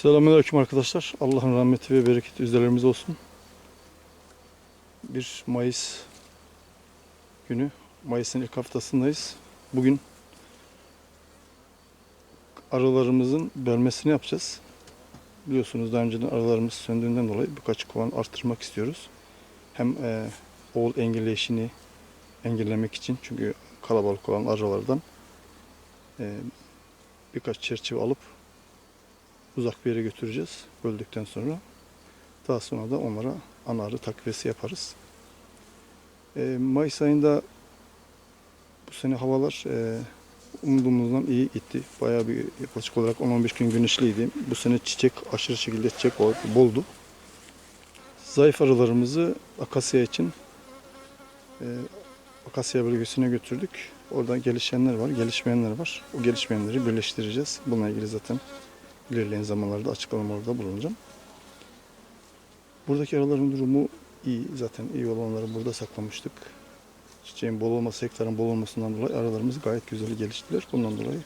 Selamünaleyküm arkadaşlar. Allah'ın rahmeti ve bereketi üzerlerimize olsun. 1 Mayıs günü. Mayıs'ın ilk haftasındayız. Bugün arılarımızın bölmesini yapacağız. Biliyorsunuz daha önceden arılarımız söndüğünden dolayı birkaç kovan arttırmak istiyoruz. Hem e, oğul engelleyişini engellemek için çünkü kalabalık olan arılardan e, birkaç çerçeve alıp uzak bir yere götüreceğiz böldükten sonra. Daha sonra da onlara ana arı takviyesi yaparız. E, Mayıs ayında bu sene havalar e, umduğumuzdan iyi gitti. Bayağı bir yaklaşık olarak 10-15 gün güneşliydi. Bu sene çiçek aşırı şekilde çiçek ol- boldu. Zayıf arılarımızı akasya için e, akasya bölgesine götürdük. Orada gelişenler var, gelişmeyenler var. O gelişmeyenleri birleştireceğiz. Bununla ilgili zaten ilerleyen zamanlarda açıklamalarda bulunacağım. Buradaki arıların durumu iyi. Zaten iyi olanları burada saklamıştık. Çiçeğin bol olması, hektarın bol olmasından dolayı aralarımız gayet güzel geliştiler. Bundan dolayı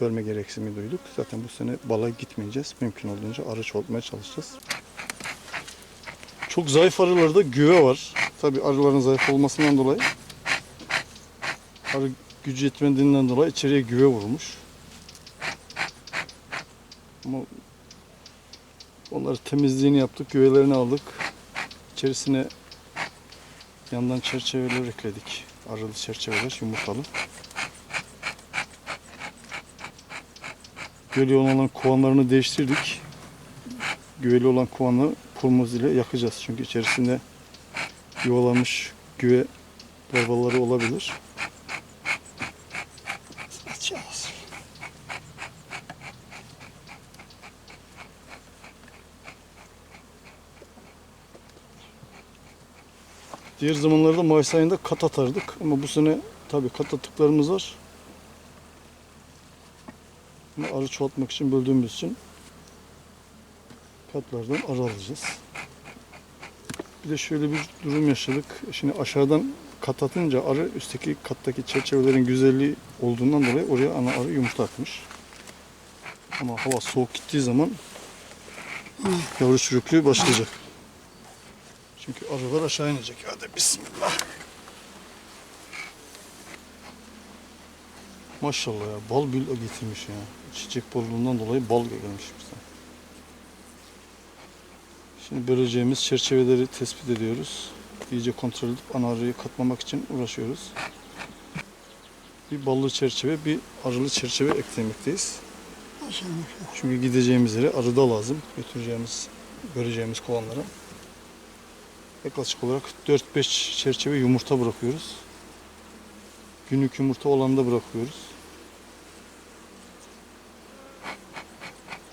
bölme gereksinimi duyduk. Zaten bu sene bala gitmeyeceğiz. Mümkün olduğunca arı çoğaltmaya çalışacağız. Çok zayıf arılarda güve var. Tabi arıların zayıf olmasından dolayı arı gücü yetmediğinden dolayı içeriye güve vurmuş. Ama onları temizliğini yaptık, güvelerini aldık. İçerisine yandan çerçeveler ekledik. Arılı çerçeveler, yumurtalı. Güveli olan kovanlarını değiştirdik. Güveli olan kovanı pulmuz ile yakacağız. Çünkü içerisinde yuvalanmış güve torbaları olabilir. Açacağız. Diğer zamanlarda Mayıs ayında kat atardık ama bu sene tabii kat attıklarımız var. Ama arı çoğaltmak için böldüğümüz için katlardan arı alacağız. Bir de şöyle bir durum yaşadık. Şimdi aşağıdan kat atınca arı üstteki kattaki çerçevelerin güzelliği olduğundan dolayı oraya ana arı yumurta atmış. Ama hava soğuk gittiği zaman yavru çürüklüğü başlayacak. Çünkü arılar aşağı inecek. Hadi bismillah. Maşallah ya bal bül getirmiş ya. Çiçek bolluğundan dolayı bal gelmiş bize. Şimdi böleceğimiz çerçeveleri tespit ediyoruz. İyice kontrol edip ana arıyı katmamak için uğraşıyoruz. Bir ballı çerçeve, bir arılı çerçeve eklemekteyiz. Çünkü gideceğimiz yere arı da lazım. Götüreceğimiz, göreceğimiz kovanlara. Yaklaşık olarak 4-5 çerçeve yumurta bırakıyoruz. Günlük yumurta olanı da bırakıyoruz.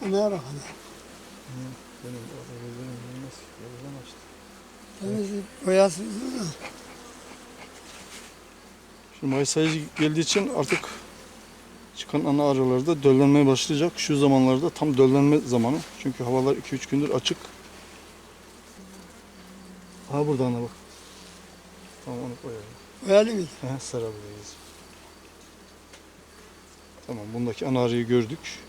Ömer bak hadi. Benim arılarım nasıl? Yarıdan açtı. Temizlik boyasız da. Şimdi Mayıs ayı geldiği için artık çıkan ana arılar da döllenmeye başlayacak. Şu zamanlarda tam döllenme zamanı. Çünkü havalar 2-3 gündür açık. Ha burada ana bak. Tamam onu koyalım. Boyalı mıydı? He, sarabiliriz. Tamam bundaki ana arıyı gördük.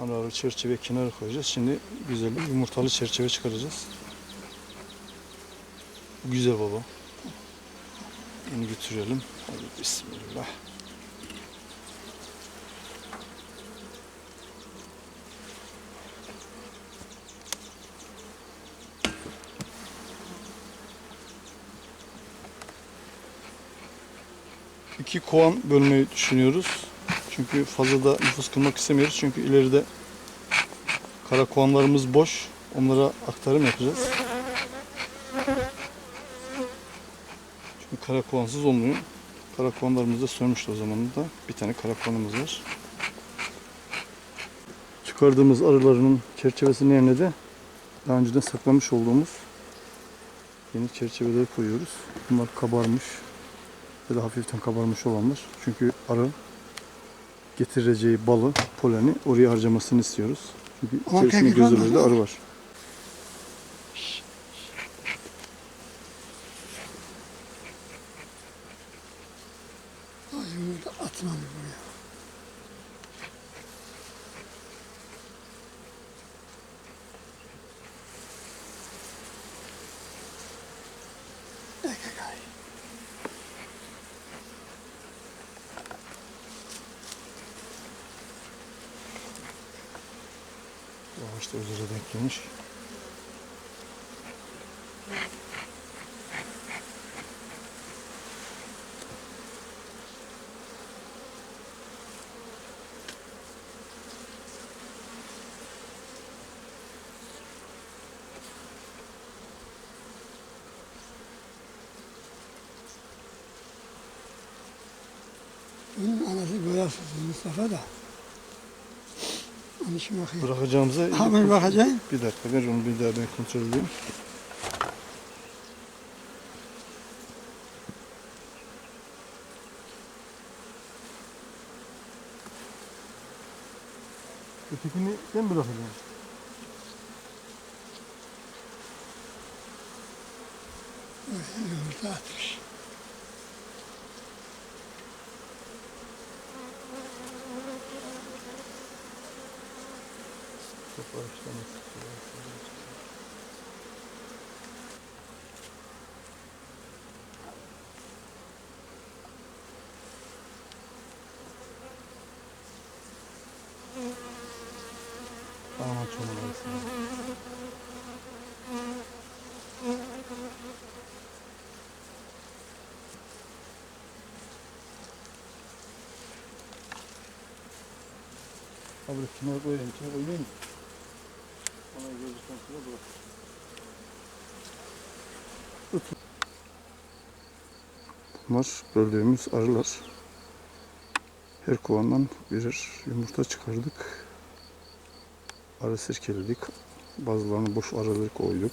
Ana arı çerçeve kenara koyacağız. Şimdi güzel bir yumurtalı çerçeve çıkaracağız. Güzel baba. Bunu götürelim. Hadi bismillah. İki kovan bölmeyi düşünüyoruz. Çünkü fazla da nüfus kılmak istemiyoruz. Çünkü ileride kara kovanlarımız boş. Onlara aktarım yapacağız. Çünkü kara kovansız olmuyor. Kara kovanlarımız da sönmüştü o zaman da. Bir tane kara kovanımız var. Çıkardığımız arılarının çerçevesinin yerine de daha önceden saklamış olduğumuz yeni çerçeveleri koyuyoruz. Bunlar kabarmış. Böyle hafiften kabarmış olanlar. Çünkü arı getireceği balı, poleni oraya harcamasını istiyoruz. Çünkü içerisinde gözümüzde arı var. Ay, atmam buraya. O ağaç da özele denk gelmiş. Bunun anası boyasız Mustafa da. Onu şimdi bakayım. Bırakacağımıza Ha ben bakacağım. bir dakika ver onu bir daha ben kontrol edeyim. Ötekini ben bırakacağım. Yumurta atmış. Toprağı işlemek istiyor. Aman çok arasında. Abi kenara koyayım, kenara koyayım. Ona gördükten sonra bırak. Bunlar böldüğümüz arılar. Her kovandan birer yumurta çıkardık. Arı sirkeledik. Bazılarını boş arıları koyduk.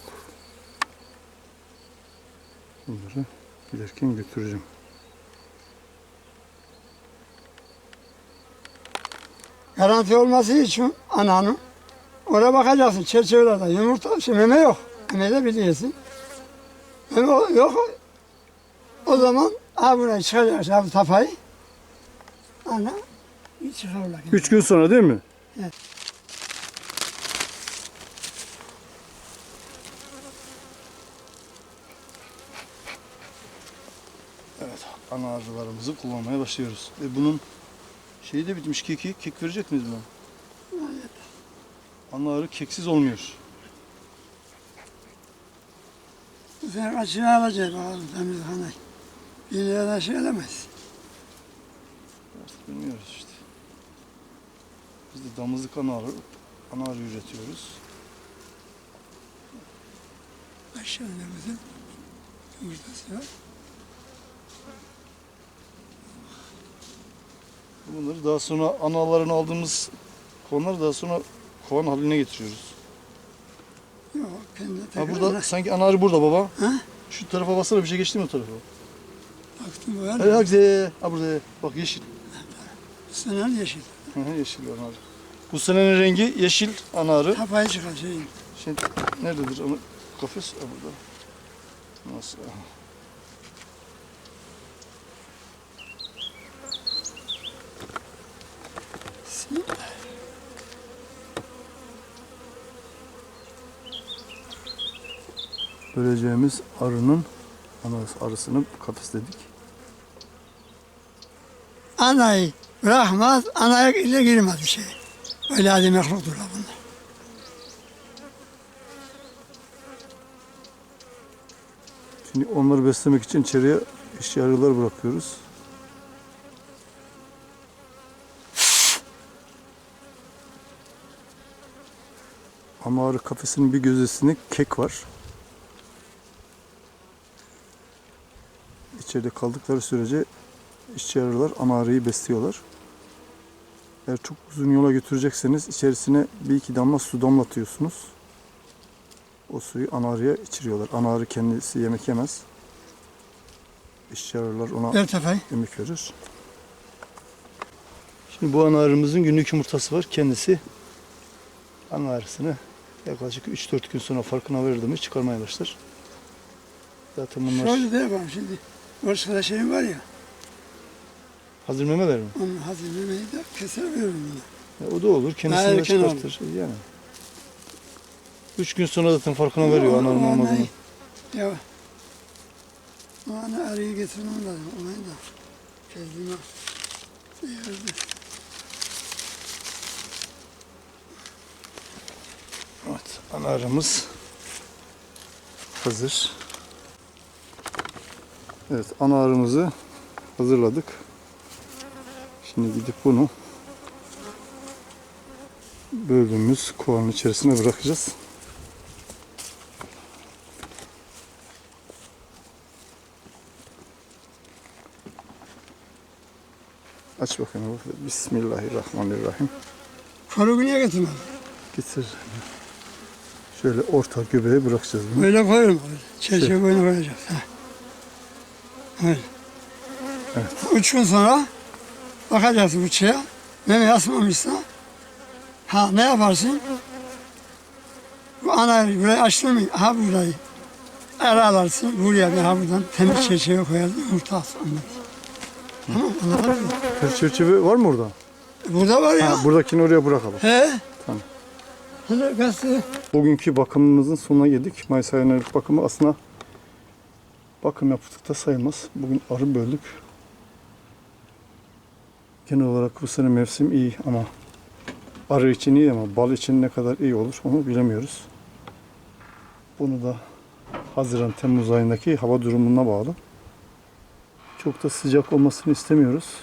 Bunları giderken götüreceğim. Garanti olması için ananın oraya bakacaksın çerçevelerde yumurta, şey, meme yok. Meme de biliyorsun. Meme yok. O zaman ha buraya çıkacaksın ha bu tapayı. Ana bir çıkarırlar. Üç gün sonra değil mi? Evet. Evet, ana arılarımızı kullanmaya başlıyoruz. E bunun şeyi de bitmiş keki. Kek verecek miyiz buna? Ana arı keksiz olmuyor. Bu sene kaçını alacağız bakalım temizhanayı. Bir liradan şey elemez. Artık bilmiyoruz işte. Biz de damızlık ana arı, ana arı üretiyoruz. Aşağıda bizim yumurtası var. Bunları daha sonra analarını aldığımız kovanları daha sonra kovan haline getiriyoruz. Yok Ha burada sanki ana arı burada baba. Ha? Şu tarafa baksana bir şey geçti mi o tarafa? baktım bu Hadi var. bak ze. Ha burada. Bak yeşil. Senen yeşil. Hı hı, yeşil ana arı. Bu senenin rengi yeşil ana arı. Tapayı çıkar şeyin. Şey, nerededir onu? Kafes ha, burada. Nasıl? Aha. Böleceğimiz arının arısını kafesledik. Anayı bırakmaz, anaya ile girmez bir şey. Öyle adi mehlukturlar bunlar. Şimdi onları beslemek için içeriye işçi arılar bırakıyoruz. Ama arı kafesinin bir gözdesinde kek var. İçeride kaldıkları sürece işçi arılar ana arıyı besliyorlar. Eğer çok uzun yola götürecekseniz içerisine bir iki damla su damlatıyorsunuz. O suyu ana arıya içiriyorlar. Ana arı kendisi yemek yemez. İşçi arılar ona tapayı. yemek verir. Şimdi bu ana arımızın günlük yumurtası var. Kendisi ana arısını yaklaşık 3-4 gün sonra farkına verildi mi çıkarmaya başlar. Zaten bunlar Şöyle de yapalım şimdi. Orada şeyim var ya, hazır memeler mi? onun hazır memeyi de veririm ona. Ya o da olur. Kendisini de erken olur. çıkartır. Yani. 3 gün sonra zaten farkına veriyor O- ananın o olmadığını. anayı- Ya, o ana arıyı getirmem lazım. Olayı da kezdime yerde. Ana arımız hazır. Evet ana arımızı hazırladık. Şimdi gidip bunu böldüğümüz kovanın içerisine bırakacağız. Aç bakayım. Bismillahirrahmanirrahim. Niye getirmedin? Getir. Şöyle orta göbeğe bırakacağız bunu. Böyle koyalım. Böyle. Çerçeve boyuna koyacağız. Ha. Evet. Üç gün sonra bakacağız bıçağa. Meme yasmamışsa ha ne yaparsın? Bu anayı burayı açtın mı? Ha burayı. Aralarsın. Buraya bir ha buradan temiz çerçeve koyarsın. Yumurta atsın. Tamam anladın mı? Her çerçeve var mı orada? Burada var ya. Ha, buradakini oraya bırakalım. He? Tamam. Gazete. Bugünkü bakımımızın sonuna geldik. Mayıs yönelik bakımı aslında bakım yaptık da sayılmaz. Bugün arı böldük. Genel olarak bu sene mevsim iyi ama arı için iyi ama bal için ne kadar iyi olur onu bilemiyoruz. Bunu da Haziran Temmuz ayındaki hava durumuna bağlı. Çok da sıcak olmasını istemiyoruz.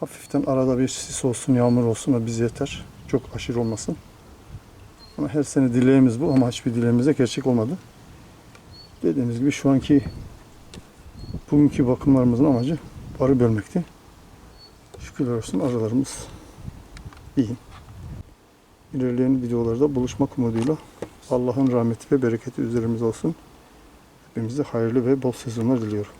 Hafiften arada bir sis olsun, yağmur olsun da biz yeter. Çok aşırı olmasın. Ama her sene dileğimiz bu ama hiçbir dileğimiz de gerçek olmadı. Dediğimiz gibi şu anki bugünkü bakımlarımızın amacı arı bölmekti. Şükürler olsun arılarımız iyi. İlerleyen videolarda buluşmak umuduyla Allah'ın rahmeti ve bereketi üzerimize olsun. Hepimize hayırlı ve bol sezonlar diliyorum.